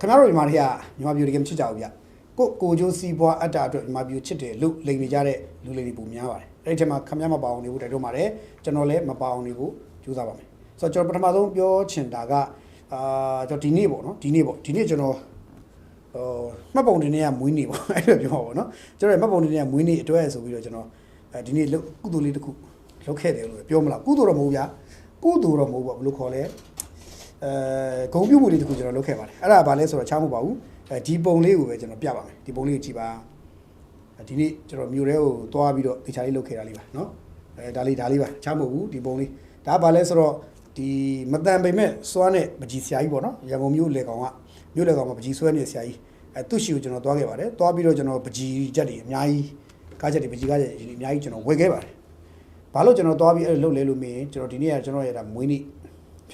ခင်ဗျားတို့ညီမတွေကညီမပြူတကယ်မချစ်ကြဘူးဗျကိုကိုကျိုးစီးပွားအတ္တအတွက်ညီမပြူချစ်တယ်လို့လိန်နေကြတဲ့လူလိန်တွေပုံများပါတယ်အဲ့ဒီထဲမှာခင်ဗျားမပါအောင်နေဖို့တိုက်တွန်းပါတယ်ကျွန်တော်လည်းမပါအောင်နေဖို့ကြိုးစားပါမယ်ဆိုတော့ကျွန်တော်ပထမဆုံးပြောချင်တာကအာကျွန်တော်ဒီနေ့ပေါ့နော်ဒီနေ့ပေါ့ဒီနေ့ကျွန်တော်ဟိုမှတ်ပုံတင်နေရမွေးနေ့ပေါ့အဲ့လိုပြောပါပေါ့နော်ကျွန်တော်ရဲ့မှတ်ပုံတင်နေရမွေးနေ့အတွက်ဆိုပြီးတော့ကျွန်တော်အဲဒီနေ့လုပ်ကုသိုလ်လေးတစ်ခုလုပ်ခဲ့တယ်လို့ပြောမလားကုသိုလ်တော့မဟုတ်ဗျာကုသိုလ်တော့မဟုတ်ပါဘူးဘယ်လိုခေါ်လဲ အဲဂုံပြုတ်မှုတွေတခုကျွန်တော်လုပ်ခဲ့ပါတယ်အဲ့ဒါဘာလဲဆိုတော့ချားမဟုတ်ပါဘူးအဲဒီပုံလေးကိုပဲကျွန်တော်ပြပါမယ်ဒီပုံလေးကိုကြည့်ပါဒီနေ့ကျွန်တော်မြို့ထဲကိုသွားပြီးတော့တခြားလေးလုပ်ခဲ့တာလေးပါเนาะအဲဒါလေးဒါလေးပါချားမဟုတ်ဘူးဒီပုံလေးဒါဘာလဲဆိုတော့ဒီမတန်ပိမဲ့စွမ်းတဲ့ပကြီးဆရာကြီးပေါ့နော်ရန်ကုန်မြို့လေကောင်ကမြို့လေကောင်မှာပကြီးဆွဲနေတဲ့ဆရာကြီးအဲသူ့ရှိကိုကျွန်တော်သွားခဲ့ပါတယ်သွားပြီးတော့ကျွန်တော်ပကြီးချက်တွေအများကြီးကားချက်တွေပကြီးကားချက်တွေအများကြီးကျွန်တော်ဝယ်ခဲ့ပါတယ် ဘာလို့ကျွန်တော်သွားပြီးအဲ့လိုလုပ်လဲလို့မေးရင်ကျွန်တော်ဒီနေ့ကကျွန်တော်ရတာမွေးနေ့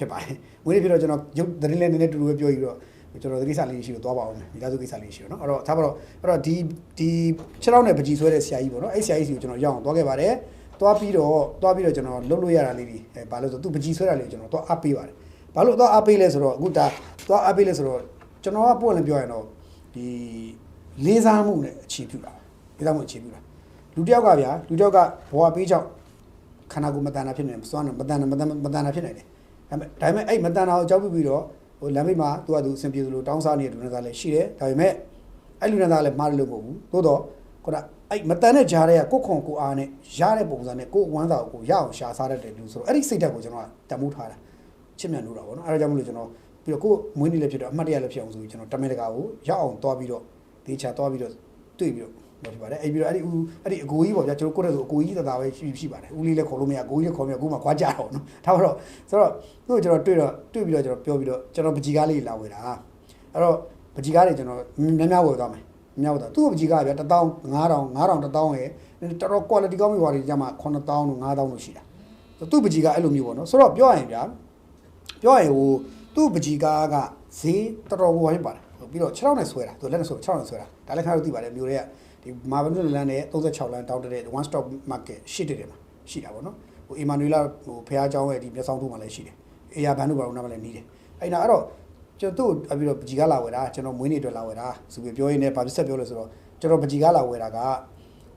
ဖြစ်ပါတယ်မွေးနေ့ဖြစ်တော့ကျွန်တော်ရုပ်သတင်းလေးနည်းနည်းတူတူပဲပြောပြီးတော့ကျွန်တော်ဒီကိစ္စလေးရှိလို့သွားပါအောင်မယ်မိသားစုကိစ္စလေးရှိတော့เนาะအဲ့တော့ထားပါတော့အဲ့တော့ဒီဒီခြေထောက်နဲ့ပကြီးဆွဲတဲ့ဆရာကြီးပေါ့နော်အဲ့ဆရာကြီးစီကိုကျွန်တော်ရောက်အောင်သွားခဲ့ပါတယ်သွားပြီးတော့သွားပြီးတော့ကျွန်တော်လှုပ်လို့ရတာလေးတွေအဲဘာလို့ဆိုသူပကြီးဆွဲတာလေးကိုကျွန်တော်သွားအားပေးပါတယ်ဘာလို့သွားအားပေးလဲဆိုတော့အခုဒါသွားအားပေးလဲဆိုတော့ကျွန်တော်ကပို့လည်းပြောရရင်တော့ဒီလေးစားမှုနဲ့အခြေပြုတာလေးစားမှုအခြေပြုတာလူတစ်ယောက်ကဗျာလူတစ်ယောက်ကဘဝပေးချောက် ခန္ဓာကိုယ်မတန်တာဖြစ်နေတယ်စွမ်းတယ်မတန်တာမတန်မတန်တာဖြစ်နေတယ် ဒါပေမဲ့ဒါပေမဲ့အဲ့မတန်တာကိုကြောက်ပြီးပြီးတော့ဟိုလမ်းမိတ်မှာသူကသူအဆင်ပြေသလိုတောင်းစားနေတဲ့လူနေသားလည်းရှိတယ်ဒါပေမဲ့အဲ့လူနေသားလည်းမှားတယ်လို့မဟုတ်ဘူးသို့တော့ခုနအဲ့မတန်တဲ့ဂျားတွေကကိုယ့်ခွန်ကိုယ်အားနဲ့ရတဲ့ပုံစံနဲ့ကိုယ်ဝမ်းစာကိုရအောင်ရှာစားတတ်တယ်လူဆိုတော့အဲ့ဒီစိတ်ဓာတ်ကိုကျွန်တော်ကတမိုးထားတာချစ်မြတ်လို့တာပေါ့နော်အဲ့ဒါကြောင့်မလို့ကျွန်တော်ပြီးတော့ကိုယ်မွေးနေ့လည်းဖြစ်တော့အမှတ်တရလည်းဖြစ်အောင်ဆိုပြီးကျွန်တော်တမင်တကာကိုရအောင်သွားပြီးတော့ဒေချာသွားပြီးတော့တွေ့ပြီးတော့ ဖြစ်ပါတယ်အဲ့ပြီးတော့အဲ့ဒီဦးအဲ့ဒီအကိုကြီးပေါ့ဗျာကျွန်တော်ကိုယ့်ရဲ့ဆိုအကိုကြီးတသားပဲရှိရှိပါတယ်ဦးလေးလည်းခေါ်လို့မရအကိုကြီးလည်းခေါ်မရကိုမှခွာကြတော့နော်ဒါတော့ဆိုတော့သူ့ကိုကျွန်တော်တွေ့တော့တွေ့ပြီးတော့ကျွန်တော်ပြောပြီးတော့ကျွန်တော်ပကြီးကားလေးလာဝယ်တာအဲ့တော့ပကြီးကားတွေကျွန်တော်များများဝယ်သွားမယ်များဝယ်သွားသူ့ပကြီးကားကဗျာ1000 5000 5000 1000ရဲ့တော်တော် quality ကောင်းပြီဟွာတွေကြမှာ9000တို့5000တို့ရှိတာသူ့ပကြီးကားအဲ့လိုမျိုးပေါ့နော်ဆိုတော့ပြောရရင်ဗျာပြောရရင်ဟိုသူ့ပကြီးကားကဈေးတော်တော်ဟိုဖြစ်ပါတယ်ပြီးတော့6လောက်နဲ့ဆွဲတာသူလက်နဲ့ဆွဲ6လောက်နဲ့ဆွဲတာဒါလည်းခါလို့သိပါတယ်မျိုးတွေက ဒီမာဗန်လန်နဲ့36လမ်းတောင်းတဲ့ one stop market ရှိတယ်တယ်မှာရှိတာပေါ့နော်ဟိုအီမာနွေလာဟိုဖះเจ้าရဲ့ဒီမျက်စောင်းထုမှာလည်းရှိတယ်အေယာဘန်တို့ဘာလို့နားမလဲနီးတယ်အဲ့ဒါအဲ့တော့ကျွန်တော်တို့ပြီးတော့ပကြီးကားလာဝယ်တာကျွန်တော်မွေးနေ့အတွက်လာဝယ်တာဆိုပြီးပြောရင်းနဲ့ဗာပြဆက်ပြောလို့ဆိုတော့ကျွန်တော်ပကြီးကားလာဝယ်တာက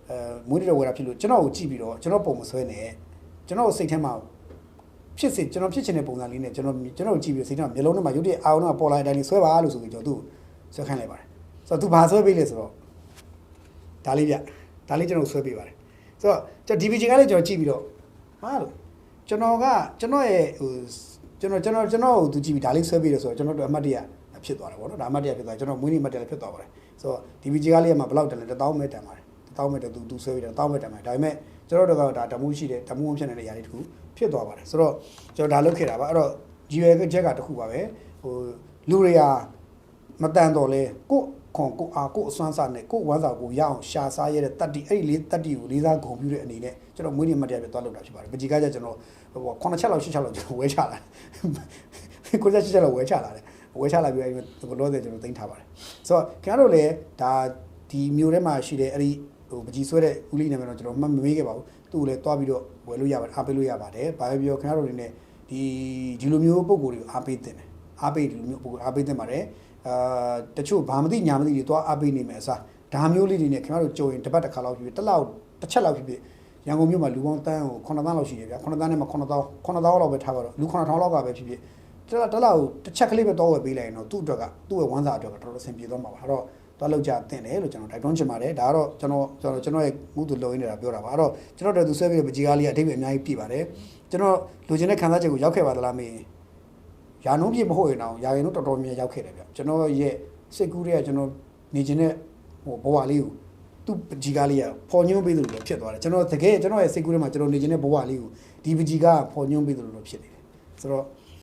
အဲမွေးနေ့တော့ဝယ်တာဖြစ်လို့ကျွန်တော်ကိုကြည့်ပြီးတော့ကျွန်တော်ပုံမဆွဲနဲ့ကျွန်တော်စိတ်ထဲမှာဖြစ်စေကျွန်တော်ဖြစ်ချင်တဲ့ပုံစံလေးနဲ့ကျွန်တော်ကျွန်တော်ကြည့်ပြီးစိတ်ထဲမှာမျိုးလုံးထဲမှာရုပ်တရက်အာရုံကပေါ်လာတဲ့အတိုင်းဆွဲပါလို့ဆိုပြီးကျွန်တော်သူ့ဆွဲခိုင်းလိုက်ပါတယ်ဆိုတော့သူဘာဆွဲပေးလဲဆိုတော့ ဒါလေးပြဒါလေးကျွန်တော်ဆွဲပေးပါတယ်ဆိုတော့ကျွန်တော် DVG ကလည်းကျွန်တော်ကြည့်ပြီးတော့ဟာလို့ကျွန်တော်ကကျွန်တော်ရဲ့ဟိုကျွန်တော်ကျွန်တော်ကျွန်တော်ကိုသူကြည့်ပြီးဒါလေးဆွဲပေးတယ်ဆိုတော့ကျွန်တော်တို့အမှတ်တရဖြစ်သွားတယ်ပေါ့နော်ဒါအမှတ်တရဖြစ်သွားကျွန်တော်မွေးနေ့မှတ်တရဖြစ်သွားပါတယ်ဆိုတော့ DVG ကလေးကမှဘယ်လောက်တန်လဲ1000မဲတန်ပါတယ်1000မဲတန်သူသူဆွဲပေးတယ်1000မဲတန်ပါတယ်ဒါပေမဲ့ကျွန်တော်တို့ကတော့ဒါတမှုရှိတယ်တမှုဖြစ်နေတဲ့ຢာလေးတခုဖြစ်သွားပါတယ်ဆိုတော့ကျွန်တော်ဒါလုပ်ခဲ့တာပါအဲ့တော့ကြီးရွယ်ချက်ကတခုပါပဲဟိုလူတွေကမတန်တော့လဲကို့ ခွန်ကိုအားကိုအစွမ်းစားနဲ့ကိုဝမ်းစာကိုရအောင်ရှာစားရတဲ့တတ္တိအဲ့ဒီလေးတတ္တိကိုလေးစားဂုဏ်ပြုတဲ့အနေနဲ့ကျွန်တော်မွေးနေ့မတရားပြသွားလုပ်တာဖြစ်ပါတယ်ပကြီးကားကျကျွန်တော်ဟို9ချက်လောက်10ချက်လောက်ကျွန်တော်ဝဲချလာတယ်ကိုချက်ချက်လောက်ဝဲချလာတယ်ဝဲချလာပြီးအဲ့ဒီဘလောဆယ်ကျွန်တော်တင်ထားပါတယ်ဆိုတော့ခင်ဗျားတို့လည်းဒါဒီမျိုးထဲမှာရှိတဲ့အဲ့ဒီဟိုပကြီးဆွဲတဲ့ဦးလေးနာမည်တော့ကျွန်တော်မှတ်မမေးခဲ့ပါဘူးသူ့ကိုလည်းတွားပြီးတော့ဝယ်လို့ရပါတယ်အားပေးလို့ရပါတယ်ဘာပဲပြောခင်ဗျားတို့တွေနဲ့ဒီဒီလိုမျိုးပုံကိုယ်တွေကိုအားပေးတင်တယ်အားပေးဒီလိုမျိုးပုံကိုယ်အားပေးတင်ပါတယ် အာတချို့ဘာမသိညာမသိတွေသွားအားပေးနေမယ်အစားဒါမျိုးလေးတွေနဲ့ခင်ဗျားတို့ကြုံရင်တစ်ပတ်တစ်ခါလောက်ဖြစ်ဖြစ်တစ်လောက်တစ်ချက်လောက်ဖြစ်ဖြစ်ရန်ကုန်မြို့မှာလူပေါင်းတန်းကို9တန်းလောက်ရှိတယ်ဗျာ9တန်းနဲ့မှ9တောင်း9တောင်းလောက်ပဲထားပါတော့လူ9000လောက်ကပဲဖြစ်ဖြစ်တစ်လောက်တစ်လောက်တစ်ချက်ကလေးပဲတော့ဝယ်ပေးလိုက်ရင်တော့သူ့အတွက်ကသူ့ရဲ့ဝမ်းစာအတွက်ကတော်တော်အဆင်ပြေသွားမှာပါအဲ့တော့သွားလောက်ကြတင်တယ်လို့ကျွန်တော်တိုက်တွန်းချင်ပါတယ်ဒါကတော့ကျွန်တော်ကျွန်တော်ကျွန်တော်ရဲ့မှုသူလုံရင်းနေတာပြောတာပါအဲ့တော့ကျွန်တော်တို့သူဆွဲပြီးပကြီးကားလေးကအတိတ်ပဲအများကြီးပြည့်ပါတယ်ကျွန်တော်လူချင်းတဲ့ခံစားချက်ကိုရောက်ခဲ့ပါသလားမေး ရာနှုန်းပြည့်မဟုတ်ရင်တော့ရာရင်တော့တော်တော်များများရောက်ခဲ့တယ်ဗျကျွန်တော်ရဲ့စိတ်ကူးတွေကကျွန်တော်နေခြင်းတဲ့ဟိုဘဝလေးကိုသူ့ပကြီးကားလေးကပေါ်ညွှန်းပေးသလိုပဲဖြစ်သွားတယ်ကျွန်တော်တကယ်ကျွန်တော်ရဲ့စိတ်ကူးထဲမှာကျွန်တော်နေခြင်းတဲ့ဘဝလေးကိုဒီပကြီးကားကပေါ်ညွှန်းပေးသလိုလိုဖြစ်နေတယ်ဆိုတော့